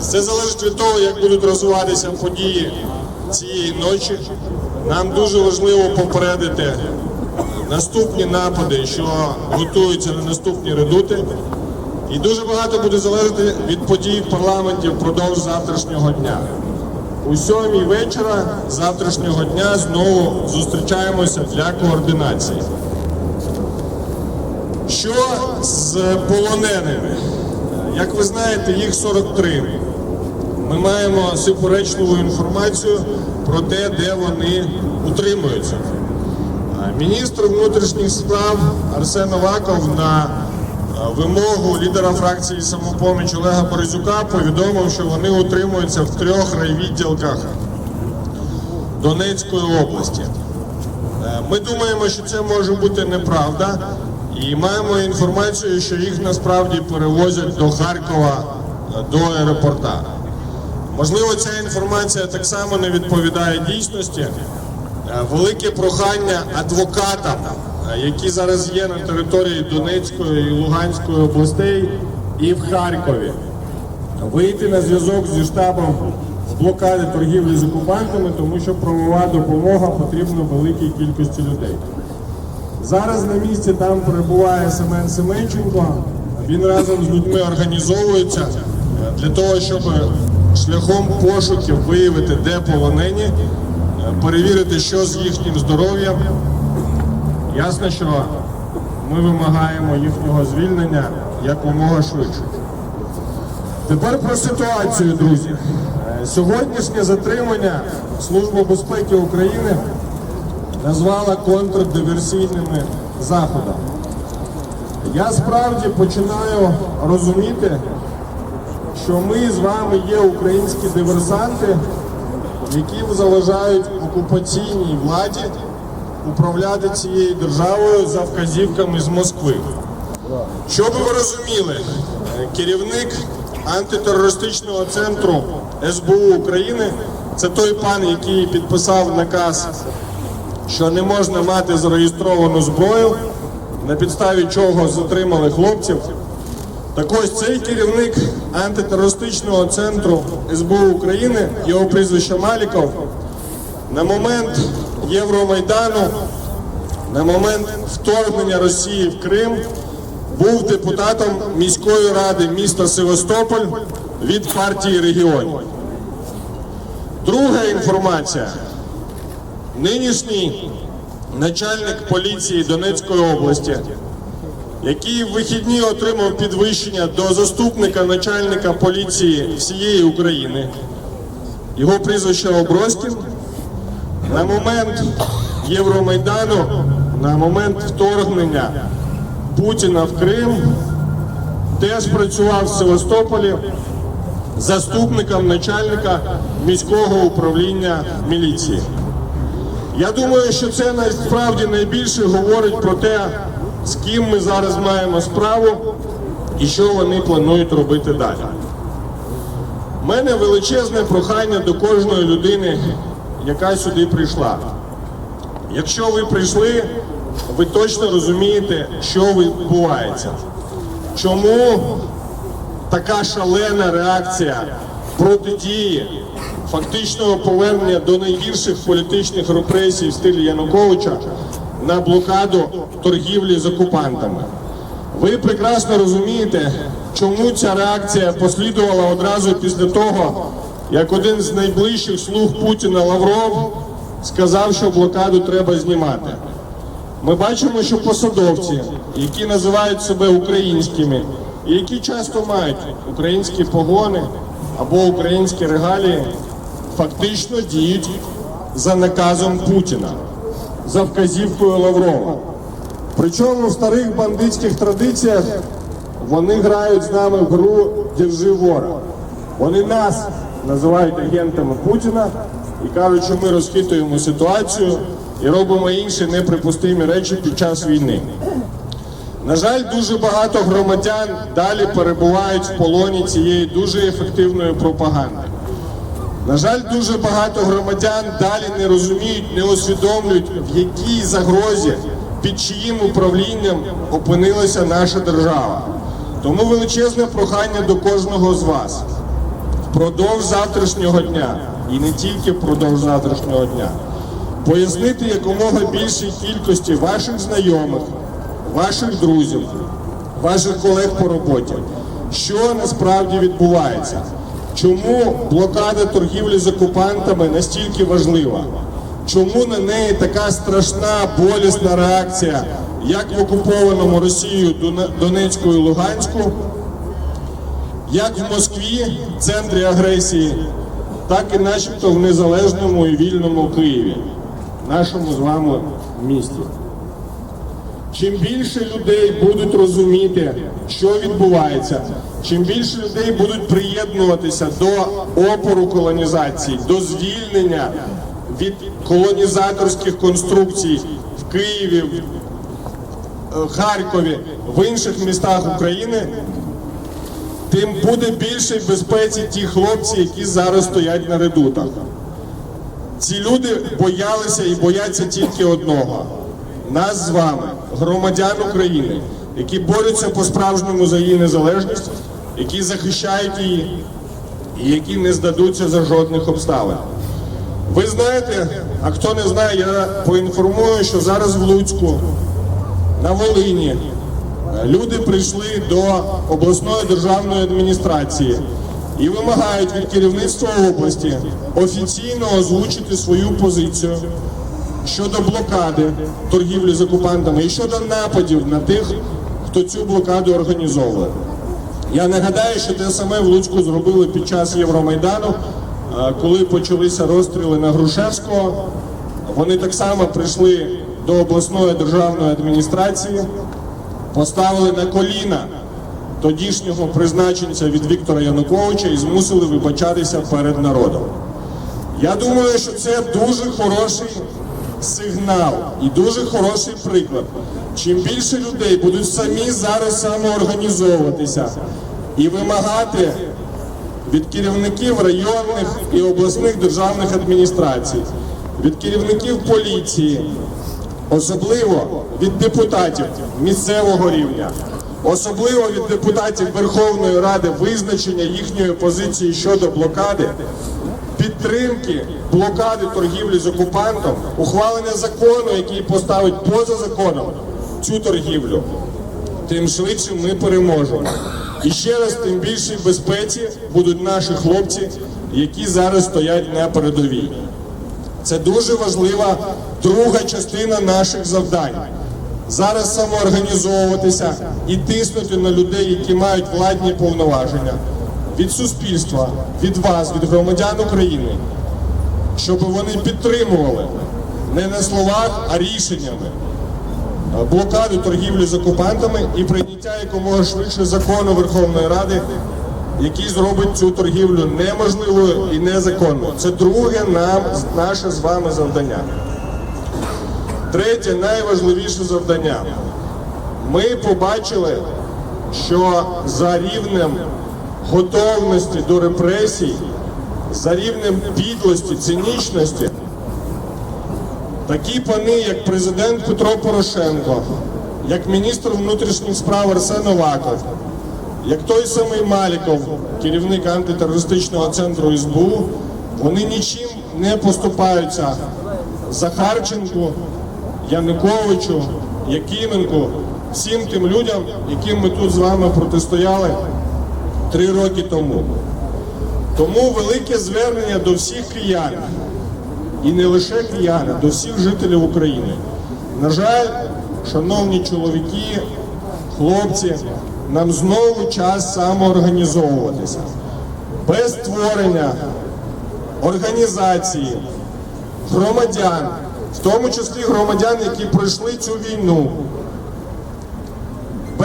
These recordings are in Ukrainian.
Це залежить від того, як будуть розвиватися події цієї ночі. Нам дуже важливо попередити наступні напади, що готуються на наступні редути. І дуже багато буде залежати від подій в парламенті впродовж завтрашнього дня. У сьомій вечора завтрашнього дня знову зустрічаємося для координації. Що з полоненими? Як ви знаєте, їх 43. Ми маємо суперечливу інформацію про те, де вони утримуються. Міністр внутрішніх справ Арсен Аваков на вимогу лідера фракції самопоміч Олега Борисюка повідомив, що вони утримуються в трьох райвідділках Донецької області. Е, Ми думаємо, що це може бути неправда, і маємо інформацію, що їх насправді перевозять до Харкова е, до аеропорта. Можливо, ця інформація так само не відповідає дійсності. Е, Велике прохання адвокатам, е, які зараз є на території Донецької і Луганської областей і в Харкові, вийти на зв'язок зі штабом з блокади торгівлі з окупантами, тому що правова допомога потрібна великій кількості людей. Зараз на місці там перебуває Семен Семенченко. Він разом з людьми організовується е, для того, щоб шляхом пошуків виявити, де полонені, е, перевірити, що з їхнім здоров'ям. Ясно, що ми вимагаємо їхнього звільнення якомога швидше. Тепер про ситуацію, друзі. Е, Сьогоднішнє затримання Служба безпеки України назвала контрдиверсійними заходами. Я справді починаю розуміти, що ми з вами є українські диверсанти, які заважають окупаційній владі управляти цією державою за вказівками з Москви. Щоб ви розуміли, керівник антитерористичного центру СБУ України це той пан, який підписав наказ, що не можна мати зареєстровану зброю, на підставі чого затримали хлопців. Так ось цей керівник антитерористичного центру СБУ України, його прізвище Маліков, на момент Євромайдану, на момент вторгнення Росії в Крим, був депутатом міської ради міста Севастополь від партії регіонів. Друга інформація. Нинішній начальник поліції Донецької області, який в вихідні отримав підвищення до заступника начальника поліції всієї України, його прізвище Оброськін, на момент Євромайдану, на момент вторгнення Путіна в Крим, теж працював в Севастополі заступником начальника міського управління міліції. Я думаю, що це насправді найбільше говорить про те, з ким ми зараз маємо справу і що вони планують робити далі. У мене величезне прохання до кожної людини, яка сюди прийшла. Якщо ви прийшли, ви точно розумієте, що відбувається. Чому така шалена реакція протидії фактичного повернення до найгірших політичних репресій в стилі Януковича на блокаду торгівлі з окупантами. Ви прекрасно розумієте, чому ця реакція послідувала одразу після того, як один з найближчих слуг Путіна Лавров сказав, що блокаду треба знімати. Ми бачимо, що посадовці, які називають себе українськими, і які часто мають українські погони або українські регалії, фактично діють за наказом Путіна, за вказівкою Лаврова. Причому в старих бандитських традиціях вони грають з нами в гру Держи вора. Вони нас називають агентами Путіна і кажуть, що ми розхитуємо ситуацію і робимо інші неприпустимі речі під час війни. На жаль, дуже багато громадян далі перебувають в полоні цієї дуже ефективної пропаганди. На жаль, дуже багато громадян далі не розуміють, не усвідомлюють, в якій загрозі, під чиїм управлінням опинилася наша держава. Тому величезне прохання до кожного з вас. Впродовж завтрашнього дня, і не тільки впродовж завтрашнього дня, пояснити якомога більшій кількості ваших знайомих, ваших друзів, ваших колег по роботі, що насправді відбувається. Чому блокада торгівлі з окупантами настільки важлива? Чому на неї така страшна болісна реакція, як в окупованому Росією Дон- Донецьку і Луганську, як в Москві, центрі агресії, так і начебто в незалежному і вільному Києві, нашому з вами місті. Чим більше людей будуть розуміти, що відбувається, чим більше людей будуть приєднуватися до опору колонізації, до звільнення від колонізаторських конструкцій в Києві, в е, Харкові, в інших містах України, тим буде більше безпеці ті хлопці, які зараз стоять на редутах. Ці люди боялися і бояться тільки одного нас з вами, громадян України, які борються по-справжньому за її незалежність, які захищають її і які не здадуться за жодних обставин. Ви знаєте, а хто не знає, я поінформую, що зараз в Луцьку, на Волині, люди прийшли до обласної державної адміністрації і вимагають від керівництва області офіційно озвучити свою позицію щодо блокади торгівлі з окупантами і щодо нападів на тих, хто цю блокаду організовує. Я нагадаю, що те саме в Луцьку зробили під час Євромайдану, е, коли почалися розстріли на Грушевського. Вони так само прийшли до обласної державної адміністрації, поставили на коліна тодішнього призначенця від Віктора Януковича і змусили вибачатися перед народом. Я думаю, що це дуже хороший сигнал і дуже хороший приклад. Чим більше людей будуть самі зараз самоорганізовуватися і вимагати від керівників районних і обласних державних адміністрацій, від керівників поліції, особливо від депутатів місцевого рівня, особливо від депутатів Верховної Ради визначення їхньої позиції щодо блокади, підтримки блокади торгівлі з окупантом, ухвалення закону, який поставить поза законом цю торгівлю, тим швидше ми переможемо. І ще раз, тим більшій безпеці будуть наші хлопці, які зараз стоять на передовій. Це дуже важлива друга частина наших завдань. Зараз самоорганізовуватися і тиснути на людей, які мають владні повноваження від суспільства, від вас, від громадян України, щоб вони підтримували не на словах, а рішеннями блокаду торгівлі з окупантами і прийняття якомога швидше закону Верховної Ради, який зробить цю торгівлю неможливою і незаконною. Це друге нам наше з вами завдання. Третє найважливіше завдання. Ми побачили, що за рівнем готовності до репресій, за рівнем підлості, цинічності, такі пани, як президент Петро Порошенко, як міністр внутрішніх справ Арсен Оваков, як той самий Маліков, керівник антитерористичного центру СБУ, вони нічим не поступаються. Захарченку, Януковичу, Якименку, всім тим людям, яким ми тут з вами протистояли три роки тому. Тому велике звернення до всіх киян, і не лише киян, а до всіх жителів України. На жаль, шановні чоловіки, хлопці, нам знову час самоорганізовуватися. Без створення організації, громадян, в тому числі громадян, які пройшли цю війну,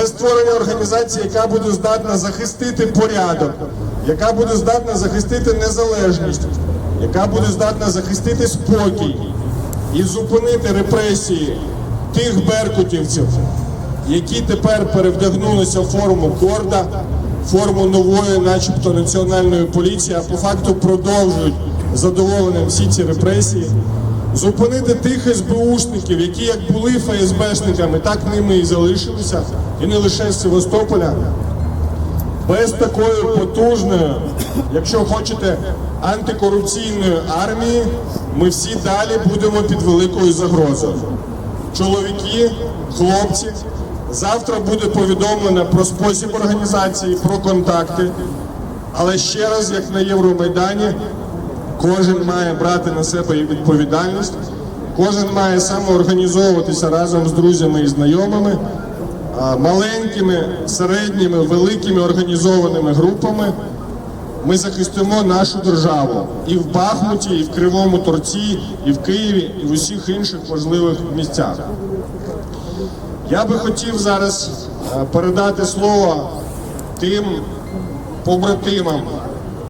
без створення організації, яка буде здатна захистити порядок, яка буде здатна захистити незалежність, яка буде здатна захистити спокій і зупинити репресії тих беркутівців, які тепер перевдягнулися в форму корда, форму нової, начебто національної поліції, а по факту продовжують задоволенням всі ці репресії. Зупинити тих СБУшників, які як були ФСБшниками, так ними і залишилися, і не лише Севастополя. Без такої потужної, якщо хочете, антикорупційної армії, ми всі далі будемо під великою загрозою. Чоловіки, хлопці, завтра буде повідомлено про спосіб організації, про контакти. Але ще раз, як на Євромайдані, кожен має брати на себе відповідальність, кожен має самоорганізовуватися разом з друзями і знайомими, маленькими, середніми, великими організованими групами. Ми захистимо нашу державу і в Бахмуті, і в Кривому Торці, і в Києві, і в усіх інших важливих місцях. Я би хотів зараз е, передати слово тим побратимам,